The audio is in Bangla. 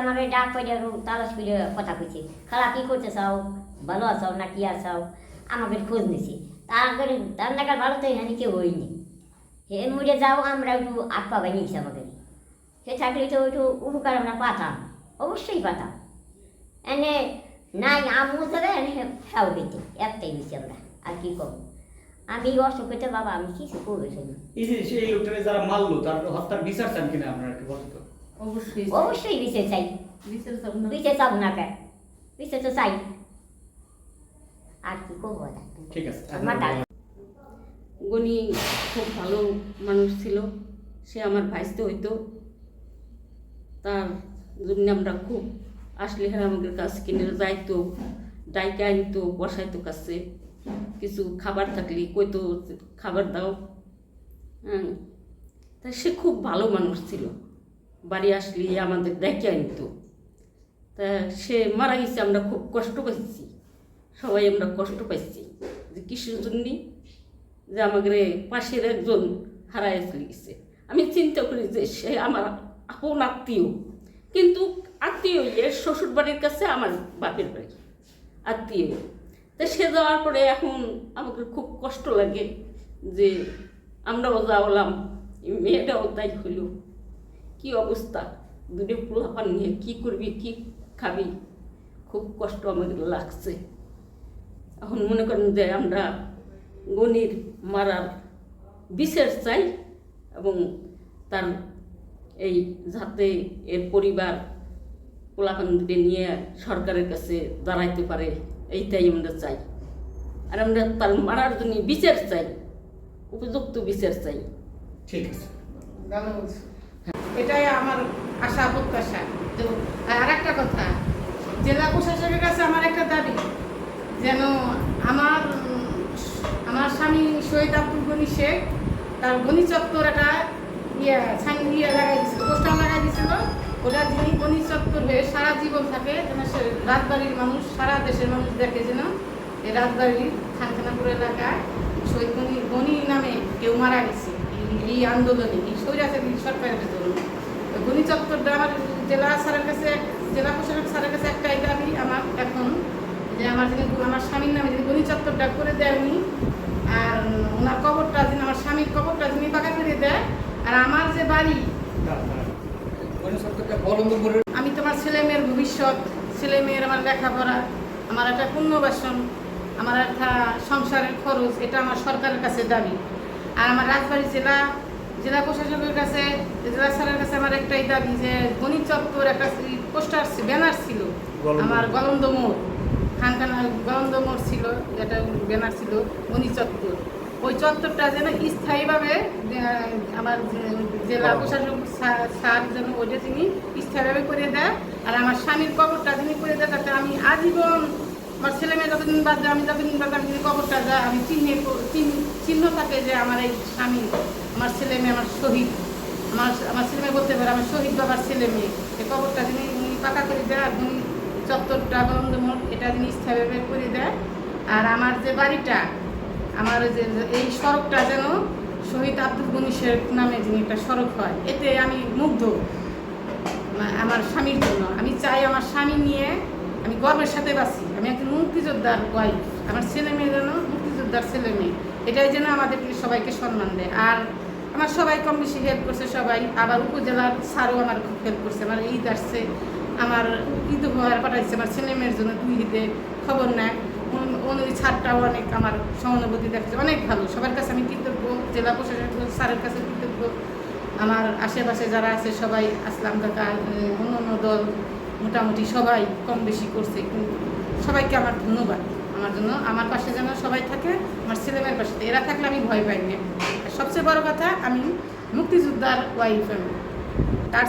আমার ডাক পাইলে তালাশ করে কথা কইছে খালা, কি করতে চাও? ভালো আছো না কি আছো? আমাকে খোঁজ নিছে। তার করে তার নাগার ভালো তো এখানে কেউ হয়নি হে মুড়ে যাও আমরা একটু আট পা বানিয়ে গেছি আমাকে সে থাকলে তো একটু উপকার আমরা পাতাম অবশ্যই পাতাম এনে নাই, আমু ধরে এনে হ্যাও দিতে একটাই বেশি আমরা। আর কি করব আমি অসুখ হইতে বাবা, আমি কিছু করেছি যে সেই লোকটাকে যারা মারলো তার হত্যার বিচার চান কিনা আপনারা একটু বলতো? অবশ্যই অবশ্যই বিছে চাই বিচার চাপ না। বিছে চাও না কে বিছে তো চাই আর কি করব ঠিক আছে গনি খুব ভালো মানুষ ছিল সে আমার ভাইস্তে হইতো তার জন্য আমরা খুব আসলে হ্যাঁ আমাদের কাছে কিনে যাইতো ডাইকে আনতো বসাইতো কাছে কিছু খাবার থাকলে কইতো খাবার দাও হ্যাঁ তা সে খুব ভালো মানুষ ছিল বাড়ি আসলে, আমাদের ডেকে আনতো। তা সে মারা গেছে, আমরা খুব কষ্ট পাইছি। সবাই আমরা কষ্ট পাইছি যে কিসের জন্যে? যে আমাদের পাশের একজন হারায় চলে গেছে। আমি চিন্তা করি যে সে আমার আপন আত্মীয়। কিন্তু আত্মীয় এর শ্বশুর বাড়ির কাছে আমার বাপের বাড়ি, আত্মীয়। তা সে যাওয়ার পরে এখন আমাকে খুব কষ্ট লাগে যে আমরাও এই মেয়েটাও তাই হইল। কি অবস্থা? দুটো পোলাপান নিয়ে কী করবি কি খাবি? খুব কষ্ট আমাদের লাগছে। এখন মনে করেন যে আমরা গণির মারার বিশেষ চাই এবং তার এই যাতে এর পরিবার পোলাপানকে নিয়ে সরকারের কাছে দাঁড়াইতে পারে এইটাই আমরা চাই। আর আমরা তার মারার জন্য বিচার চাই উপযুক্ত বিচার চাই। ঠিক আছে। এটাই আমার আশা, প্রত্যাশা। তো, আর একটা কথা, জেলা প্রশাসকের কাছে আমার একটা দাবি, যেন আমার আমার স্বামী শহীদ আব্দুল গনি শেখ তার গণি চত্বর একটা ইয়ে ইয়ে লাগাই দিছিল পোস্টার লাগাই দিছিল। ওটা যিনি গণি চত্বর হয়ে সারা জীবন থাকে, যেন রাজবাড়ির মানুষ, সারা দেশের মানুষ দেখে যেন এই রাজবাড়ির খানখানাপুর এলাকায় শহীদ গণি গণি নামে কেউ মারা গেছে। এই- আন্দোলনে এই স্বৈরাচারী সরকারের জন্য গণি চত্বরটা আমার জেলা স্যারের কাছে জেলা প্রশাসক স্যারের কাছে একটাই দাবি আমার এখন যে আমার যিনি আমার স্বামীর নামে যিনি গণি চত্বরটা করে দেয়নি আর ওনার কবরটা যিনি আমার স্বামীর কবরটা যিনি পাকা করে দেয় আর আমার যে বাড়ি আমি তোমার ছেলে মেয়ের ভবিষ্যৎ ছেলে মেয়ের আমার লেখাপড়া আমার একটা পুণ্যবাসন আমার একটা সংসারের খরচ এটা আমার সরকারের কাছে দাবি। আর আমার রাজবাড়ি জেলা জেলা প্রশাসকের কাছে জেলা স্যারের কাছে আমার একটাই দাবি যে গণিত চত্বর একটা পোস্টার ব্যানার ছিল। আমার গলন্দ মোড় খানখানা গলন্দ মোড় ছিল একটা ব্যানার ছিল গণিত চত্বর। ওই চত্বরটা যেন স্থায়ীভাবে আমার জেলা প্রশাসক স্যার- স্যার যেন ওইটা তিনি স্থায়ীভাবে করে দেয়। আর আমার স্বামীর কবরটা তিনি করে দেয় তাতে আমি আজীবন আমার ছেলে মেয়ে যতদিন বাদে আমি যতদিন বাদে আমি যদি কবরটা যায় আমি চিহ্নে চিহ্ন- থাকে যে আমার এই স্বামী, আমার ছেলে মেয়ে, আমার শহীদ। আমার আমার ছেলে মেয়ে বলতে পারে, আমার শহীদ বাবার ছেলে মেয়ে। এই কবরটা যিনি পাকা করে দেয় উনি চত্বরটা বন্ধমোড় এটা যিনি স্থায়ীভাবে করে দেয়। আর আমার যে বাড়িটা, আমার যে, এই সড়কটা যেন শহীদ আব্দুল গনিশের নামে যিনি একটা সড়ক হয়, এতে আমি মুগ্ধ। আমার স্বামীর জন্য। আমি চাই আমার স্বামী নিয়ে গর্বের সাথে বাঁচি। আমি একজন মুক্তিযোদ্ধার ওয়াইফ আমার ছেলে মেয়ে যেন মুক্তিযোদ্ধার ছেলে মেয়ে। এটাই যেন আমাদের সবাইকে সম্মান দেয়। আর আমার সবাই কম বেশি হেল্প করছে সবাই। আবার উপজেলার স্যারও আমার খুব হেল্প করছে। আমার ঈদ আসছে। আমার ঈদ উপহার পাঠাইছে। আমার ছেলে মেয়ের জন্য দুই ঈদে খবর নেয় ওই ছাড়টাও অনেক আমার সহানুভূতি দেখছে অনেক ভালো। সবার কাছে আমি কৃতজ্ঞ। জেলা প্রশাসক স্যারের কাছে কৃতজ্ঞ। আমার আশেপাশে যারা আছে সবাই, আসলাম কাকা অন্য অন্য দল মোটামুটি সবাই কম বেশি করছে, কিন্তু সবাইকে আমার ধন্যবাদ। আমার জন্য, আমার পাশে যেন সবাই থাকে, আমার ছেলেমেয়ের পাশে। এরা থাকলে আমি ভয় পাই না। সবচেয়ে বড় কথা, আমি মুক্তিযোদ্ধার ওয়াইফ আমি। তার